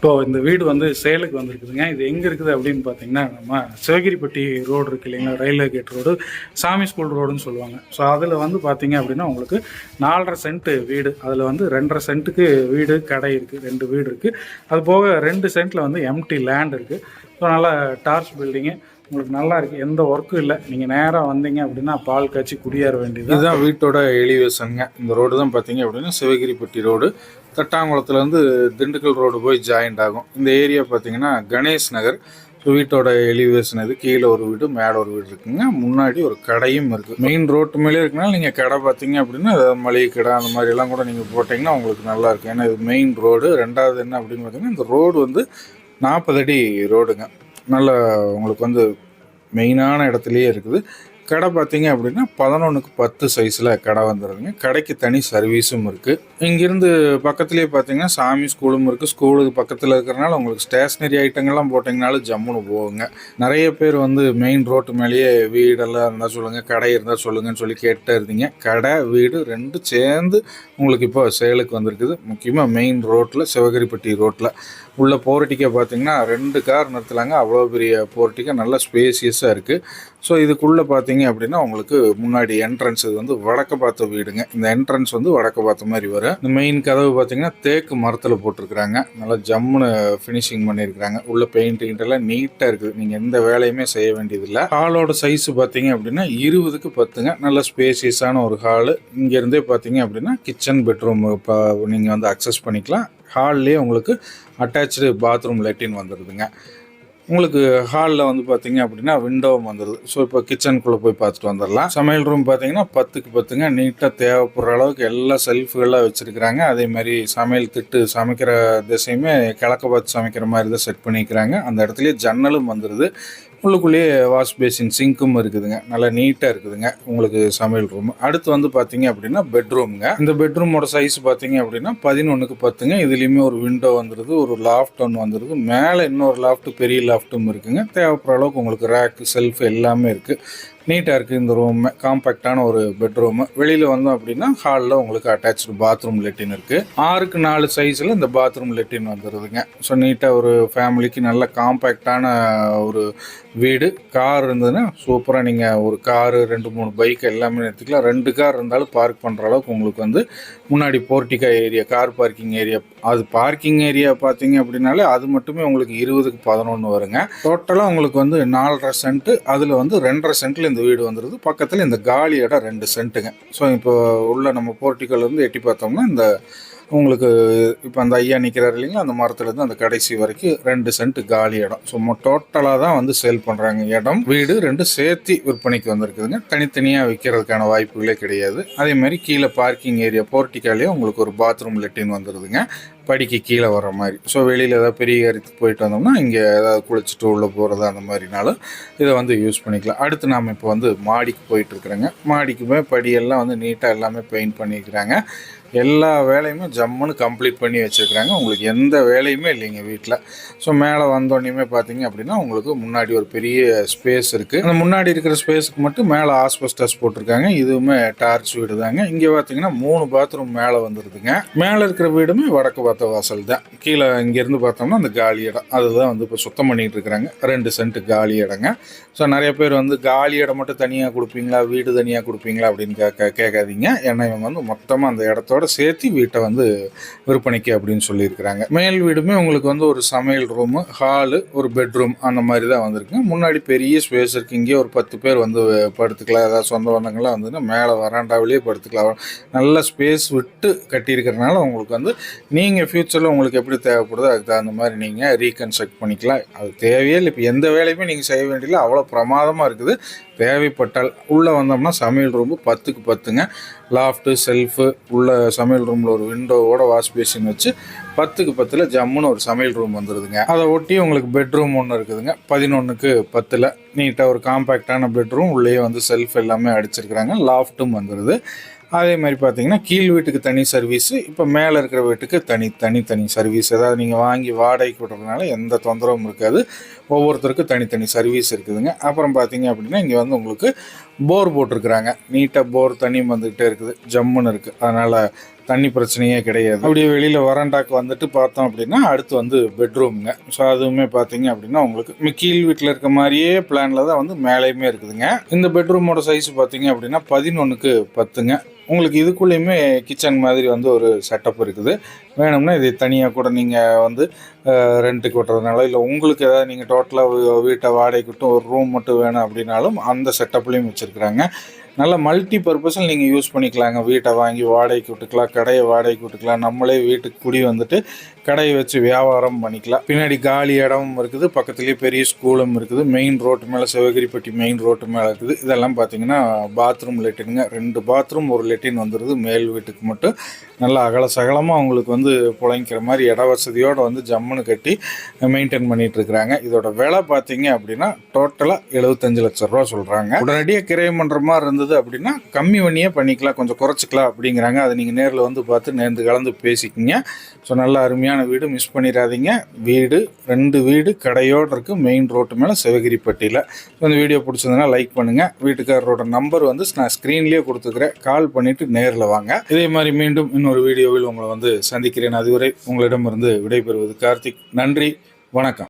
இப்போ இந்த வீடு வந்து சேலுக்கு வந்திருக்குதுங்க. இது எங்கே இருக்குது அப்படின்னு பார்த்தீங்கன்னா நம்ம சிவகிரிப்பட்டி ரோடு இருக்கு இல்லைங்களா? Railway gate road. சாமி ஸ்கூல் ரோடுன்னு சொல்லுவாங்க. ஸோ அதில் வந்து பார்த்தீங்க அப்படின்னா உங்களுக்கு நாலரை சென்ட் வீடு. அதில் வந்து ரெண்டரை சென்ட்டுக்கு வீடு கடை இருக்குது ரெண்டு வீடு இருக்குது அது போக ரெண்டு சென்ட்டில் வந்து எம்டி லேண்ட் இருக்குது ஸோ நல்லா டார்ச் பில்டிங்கு உங்களுக்கு நல்லா இருக்குது எந்த ஒர்க்கும் இல்லை. நீங்கள் நேராக வந்தீங்க அப்படின்னா பால் காய்ச்சி குடியேற வேண்டியது இதுதான் வீட்டோட எலிவேஷனுங்க இந்த ரோடு தான் பார்த்தீங்க அப்படின்னா சிவகிரிப்பட்டி ரோடு தட்டாங்குளத்துலேருந்து திண்டுக்கல் ரோடு போய் ஜாயிண்ட் ஆகும். இந்த ஏரியா பார்த்தீங்கன்னா கணேஷ் நகர். ஸோ வீட்டோட எலிவேஷன் இது கீழே ஒரு வீடு மேலே ஒரு வீடு இருக்குங்க. முன்னாடி ஒரு கடையும் இருக்குது மெயின் ரோட்டு மேலே இருக்குனால நீங்கள் கடை பார்த்தீங்க அப்படின்னா மளிகை கடை அந்த மாதிரி எல்லாம் கூட நீங்கள் போட்டிங்கன்னா உங்களுக்கு நல்லா இருக்கும். ஏன்னா இது மெயின் ரோடு ரெண்டாவது என்ன அப்படின்னு பார்த்தீங்கன்னா இந்த ரோடு வந்து நாற்பது அடி ரோடுங்க நல்ல உங்களுக்கு வந்து மெயினான இடத்துலையே இருக்குது. கடை பார்த்தீங்க அப்படின்னா பதினொன்றுக்கு பத்து சைஸில் கடை வந்துடுதுங்க கடைக்கு தனி சர்வீஸும் இருக்குது இங்கேருந்து பக்கத்துலேயே பார்த்தீங்கன்னா சாமி ஸ்கூலும் இருக்குது ஸ்கூலுக்கு பக்கத்தில் இருக்கிறனால உங்களுக்கு ஸ்டேஷ்னரி ஐட்டங்கள்லாம் போட்டிங்கனாலும் ஜம்முன்னு போகுங்க. நிறைய பேர் வந்து மெயின் ரோட்டு மேலேயே வீடெல்லாம் இருந்தால் சொல்லுங்கள் கடை இருந்தால் சொல்லுங்கன்னு சொல்லி கேட்டே இருந்தீங்க. கடை வீடு ரெண்டும் சேர்ந்து உங்களுக்கு இப்போ சேலுக்கு வந்திருக்குது. முக்கியமாக மெயின் ரோட்டில் சிவகிரிப்பட்டி ரோட்டில் உள்ள போர்ட்டிக்கை பார்த்தீங்கன்னா ரெண்டு கார் நிறுத்தலாங்க அவ்வளோ பெரிய போர்ட்டிக்கை நல்லா ஸ்பேசியஸாக இருக்குது ஸோ இதுக்குள்ளே பார்த்தீங்க அப்படின்னா உங்களுக்கு முன்னாடி என்ட்ரன்ஸ் இது வந்து வடக்க பார்த்த வீடுங்க. இந்த என்ட்ரன்ஸ் வந்து வடக்க பார்த்த மாதிரி வரும். இந்த மெயின் கதவு பார்த்தீங்கன்னா தேக்கு மரத்தில் போட்டிருக்கிறாங்க. நல்லா ஜம்முன்னு ஃபினிஷிங் பண்ணியிருக்கிறாங்க. உள்ள பெயிண்டிங் எல்லாம் நீட்டாக இருக்குது. நீங்கள் எந்த வேலையுமே செய்ய வேண்டியதில்லை. ஹாலோட சைஸ் பார்த்தீங்க அப்படின்னா இருபதுக்கு பத்துங்க. நல்ல ஸ்பேசியஸான ஒரு ஹாலு இங்கேருந்தே பார்த்தீங்க அப்படின்னா கிச்சன் பெட்ரூம் இப்போ நீங்கள் வந்து அக்சஸ் பண்ணிக்கலாம். ஹால்லேயே உங்களுக்கு அட்டாச்சு பாத்ரூம் லெட்டின் வந்துடுதுங்க உங்களுக்கு ஹாலில் வந்து பார்த்தீங்க அப்படின்னா விண்டோவும் வந்துடுது ஸோ இப்போ கிச்சனுக்குள்ளே போய் பார்த்துட்டு வந்துடலாம். சமையல் ரூம் பார்த்தீங்கன்னா பத்துக்கு பத்துங்க. நீட்டாக தேவைப்படுற அளவுக்கு எல்லா செல்ஃபுகளாக வச்சுருக்கிறாங்க. அதே மாதிரி சமையல் திட்டு சமைக்கிற திசையுமே கிழக்க பார்த்து சமைக்கிற மாதிரி தான் செட் பண்ணிக்கிறாங்க. அந்த இடத்துலயே ஜன்னலும் வந்துடுது உள்ளுக்குள்ளேயே வாஷ் பேசின் சிங்க்கும் இருக்குதுங்க. நல்லா நீட்டாக இருக்குதுங்க. உங்களுக்கு சமையல் ரூம் அடுத்து வந்து பார்த்தீங்க அப்படின்னா பெட்ரூம்ங்க இந்த பெட்ரூமோட சைஸ் பார்த்தீங்க அப்படின்னா பதினொன்றுக்கு பத்துங்க. இதுலேயுமே ஒரு விண்டோ வந்துடுது ஒரு லாஃப்ட் ஒன்று வந்துடுது மேலே இன்னொரு லாஃப்ட் பெரிய லாஃப்ட்டும் இருக்குங்க. தேவைப்படுற அளவுக்கு உங்களுக்கு ரேக்கு செல்ஃப் எல்லாமே இருக்குது நீட்டாக இருக்குது இந்த ரூம் காம்பேக்டான ஒரு பெட்ரூமு வெளியில் வந்தோம் அப்படின்னா ஹாலில் உங்களுக்கு அட்டாச்சு பாத்ரூம் லெட்டின் இருக்குது ஆறுக்கு நாலு சைஸில் இந்த பாத்ரூம் லெட்டின் வந்துடுதுங்க ஸோ நீட்டாக ஒரு ஃபேமிலிக்கு நல்ல காம்பேக்டான ஒரு வீடு. கார் இருந்ததுன்னா சூப்பராக நீங்கள் ஒரு காரு ரெண்டு மூணு பைக் எல்லாமே எடுத்துக்கலாம். ரெண்டு கார் இருந்தாலும் பார்க் பண்ணுற அளவுக்கு உங்களுக்கு வந்து முன்னாடி portico area car parking area அது பார்க்கிங் ஏரியா பார்த்தீங்க அப்படின்னாலே அது மட்டுமே உங்களுக்கு இருபதுக்கு பதினொன்று வருங்க. டோட்டலாக உங்களுக்கு வந்து நாலரை சென்ட்டு அதில் வந்து ரெண்டரை சென்ட்டில் இந்த வீடு வந்துடுது பக்கத்தில் இந்த காலி இடம் ரெண்டு சென்ட்டுங்க. ஸோ இப்போ உள்ள நம்ம போர்ட்டிக்கோலேருந்து எட்டி பார்த்தோம்னா இந்த உங்களுக்கு இப்போ அந்த ஐயா நிற்கிறார் இல்லைங்களா? அந்த மரத்துலேருந்து அந்த கடைசி வரைக்கும் ரெண்டு சென்ட் காலி இடம். ஸோ டோட்டலாக தான் வந்து சேல் பண்ணுறாங்க இடம். வீடு ரெண்டு சேர்த்து விற்பனைக்கு வந்திருக்குதுங்க. தனித்தனியாக விற்கிறதுக்கான வாய்ப்புகளே கிடையாது. அதே மாதிரி கீழே பார்க்கிங் ஏரியா போர்ட்டிக்காலேயே உங்களுக்கு ஒரு பாத்ரூம் லெட்டின் வந்துடுதுங்க படிக்கு கீழே வர மாதிரி. ஸோ வெளியில் ஏதாவது பெரிய காரியத்துக்கு போயிட்டு வந்தோம்னா இங்கே ஏதாவது குளிச்சுட்டு உள்ளே போகிறது அந்த மாதிரினாலும் இதை வந்து யூஸ் பண்ணிக்கலாம். அடுத்து நாம் இப்போ வந்து மாடிக்கு போயிட்டுருக்குறோங்க மாடிக்குமே படியெல்லாம் வந்து நீட்டாக எல்லாமே பெயிண்ட் பண்ணியிருக்கிறாங்க எல்லா வேலையுமே ஜம்முன்னு கம்ப்ளீட் பண்ணி வச்சுருக்குறாங்க. உங்களுக்கு எந்த வேலையுமே இல்லைங்க வீட்டில் ஸோ மேலே வந்தோடனே பார்த்தீங்க அப்படின்னா உங்களுக்கு முன்னாடி ஒரு பெரிய ஸ்பேஸ் இருக்குது அந்த முன்னாடி இருக்கிற ஸ்பேஸுக்கு மட்டும் மேலே ஆஸ்பெஸ்டஸ் போட்டிருக்காங்க. இதுவுமே டார்ச் வீடு தாங்க இங்கே பார்த்தீங்கன்னா மூணு பாத்ரூம் மேலே வந்துடுதுங்க மேலே இருக்கிற வீடுமே வடக்கு பார்த்த வாசல் தான். கீழே இங்கேருந்து பார்த்தோம்னா அந்த காலி இடம். அதுதான் வந்து இப்போ சுத்தம் பண்ணிட்டு இருக்கிறாங்க. ரெண்டு சென்ட்டு காலி இடங்க. ஸோ நிறைய பேர் வந்து காலி இடம் மட்டும் தனியாக கொடுப்பீங்களா? வீடு தனியாக கொடுப்பீங்களா? அப்படின்னு கேட்க கேட்காதீங்க. ஏன்னா இவங்க வந்து மொத்தமாக அந்த இடத்தோட சேர்த்து வீட்டை வந்து விற்பனைக்கு அப்படின்னு சொல்லியிருக்கிறாங்க. மேல் வீடுமே உங்களுக்கு வந்து ஒரு சமையல் ரூமு ஹாலு ஒரு பெட்ரூம் அந்த மாதிரி தான் வந்திருக்குங்க முன்னாடி பெரிய ஸ்பேஸ் இருக்குது இங்கே ஒரு பத்து பேர் வந்து படுத்துக்கலாம். ஏதாவது சொந்த பந்தங்கள்லாம் வந்துன்னா மேலே வராண்டாவிலேயே படுத்துக்கலாம். நல்ல ஸ்பேஸ் விட்டு கட்டியிருக்கிறனால உங்களுக்கு வந்து நீங்கள் ஃப்யூச்சரில் உங்களுக்கு எப்படி தேவைப்படுதோ அதுக்கு தகுந்த மாதிரி நீங்கள் ரீகன்ஸ்ட்ரக்ட் பண்ணிக்கலாம். அது தேவையே இல்லை. இப்போ எந்த வேலையுமே நீங்கள் செய்ய வேண்டியதில்லை. அவ்வளோ பிரமாதமாக இருக்குது. தேவைப்பட்டால் உள்ளே வந்தோம்னா சமையல் ரூமு பத்துக்கு பத்துங்க. லாஃப்ட்டு செல்ஃபு உள்ள சமையல் ரூமில் ஒரு விண்டோவோட வாஷ் பேசின் வச்சு பத்துக்கு பத்தில் ஜம்முன்னு ஒரு சமையல் ரூம் வந்துடுதுங்க அதை ஒட்டி உங்களுக்கு பெட்ரூம் ஒன்று இருக்குதுங்க. பதினொன்றுக்கு பத்தில் நீட்டாக ஒரு காம்பேக்டான பெட்ரூம் உள்ளேயே வந்து செல்ஃப் எல்லாமே அடிச்சிருக்கிறாங்க. லாஃப்ட்டும் வந்துடுது அதே மாதிரி பார்த்தீங்கன்னா கீழ் வீட்டுக்கு தனி சர்வீஸு இப்போ மேலே இருக்கிற வீட்டுக்கு தனி தனி தனி சர்வீஸ் ஏதாவது நீங்கள் வாங்கி வாடகைக்கு விட்றதுனால எந்த தொந்தரவும் இருக்காது. ஒவ்வொருத்தருக்கும் தனித்தனி சர்வீஸ் இருக்குதுங்க. அப்புறம் பார்த்தீங்க அப்படின்னா இங்கே வந்து உங்களுக்கு போர் போட்டிருக்கிறாங்க. நீட்டாக போர் தண்ணி வந்துக்கிட்டே இருக்குது. ஜம்முன்னு இருக்குது அதனால் தண்ணி பிரச்சனையே கிடையாது. அப்படியே வெளியில் வராண்டாக்கு வந்துட்டு பார்த்தோம் அப்படின்னா அடுத்து வந்து பெட்ரூம்ங்க ஸோ அதுவுமே பார்த்தீங்க அப்படின்னா உங்களுக்கு கீழ் வீட்டில் இருக்க மாதிரியே பிளானில் தான் வந்து மேலேயுமே இருக்குதுங்க. இந்த பெட்ரூமோட சைஸ் பார்த்தீங்க அப்படின்னா பதினொன்றுக்கு பத்துங்க. உங்களுக்கு இதுக்குள்ளேயுமே கிச்சன் மாதிரி வந்து ஒரு செட்டப் இருக்குது. வேணும்னா இது தனியாக கூட நீங்கள் வந்து ரெண்ட்டுக்கு விட்டுறதுனால இல்லை உங்களுக்கு ஏதாவது நீங்கள் டோட்டலாக வீட்டை வாடகைக்கு விட்டு ஒரு ரூம் மட்டும் வேணும் அப்படின்னாலும் அந்த செட்டப்லேயும் வச்சுருக்குறாங்க. நல்ல மல்டி பர்பஸில் நீங்கள் யூஸ் பண்ணிக்கலாங்க. வீட்டை வாங்கி வாடகைக்கு விட்டுக்கலாம் கடையை வாடகைக்கு விட்டுக்கலாம். நம்மளே வீட்டுக்கு குடி வந்துட்டு கடையை வச்சு வியாபாரம் பண்ணிக்கலாம். பின்னாடி காலி இடமும் இருக்குது பக்கத்துலேயே பெரிய ஸ்கூலும் இருக்குது மெயின் ரோட்டு மேலே சிவகிரிப்பட்டி மெயின் ரோட்டு மேலே இருக்குது. இதெல்லாம் பார்த்தீங்கன்னா பாத்ரூம் லெட்டினுங்க ரெண்டு பாத்ரூம் ஒரு லெட்டின் வந்துடுது மேல் வீட்டுக்கு மட்டும் நல்லா அகல சகலமாக அவங்களுக்கு வந்து புழைங்கிற மாதிரி இட வசதியோடு வந்து ஜம்முன்னு கட்டி மெயின்டைன் பண்ணிட்டு இருக்கிறாங்க இதோட விலை பார்த்தீங்க அப்படின்னா டோட்டலாக எழுபத்தஞ்சு லட்ச ரூபா சொல்கிறாங்க உடனடியாக கிரயம் பண்ணுற மாதிரி இருந்தது அப்படின்னா கம்மி பண்ணியே பண்ணிக்கலாம் கொஞ்சம் குறைச்சிக்கலாம் அப்படிங்கிறாங்க. அதை நீங்கள் நேரில் வந்து பார்த்து நேர்ந்து கலந்து பேசிக்கிங்க. ஸோ நல்ல அருமையான வீடு மிஸ் பண்ணிடாதீங்க. வீடு ரெண்டு வீடு கடையோடு இருக்குது மெயின் ரோட்டு மேலே சிவகிரிப்பட்டியில். இந்த வீடியோ பிடிச்சதுன்னா லைக் பண்ணுங்கள் வீட்டுக்காரரோட நம்பர் வந்து நான் ஸ்க்ரீன்லேயே கொடுத்துக்கிறேன். கால் பண்ணிவிட்டு நேரில் வாங்க. இதே மாதிரி மீண்டும் இன்னொரு வீடியோவில் உங்களை வந்து சந்திக்கிறேன். அதுவரை உங்களிடமிருந்து விடைபெறுவது கார்த்திக். நன்றி. வணக்கம்.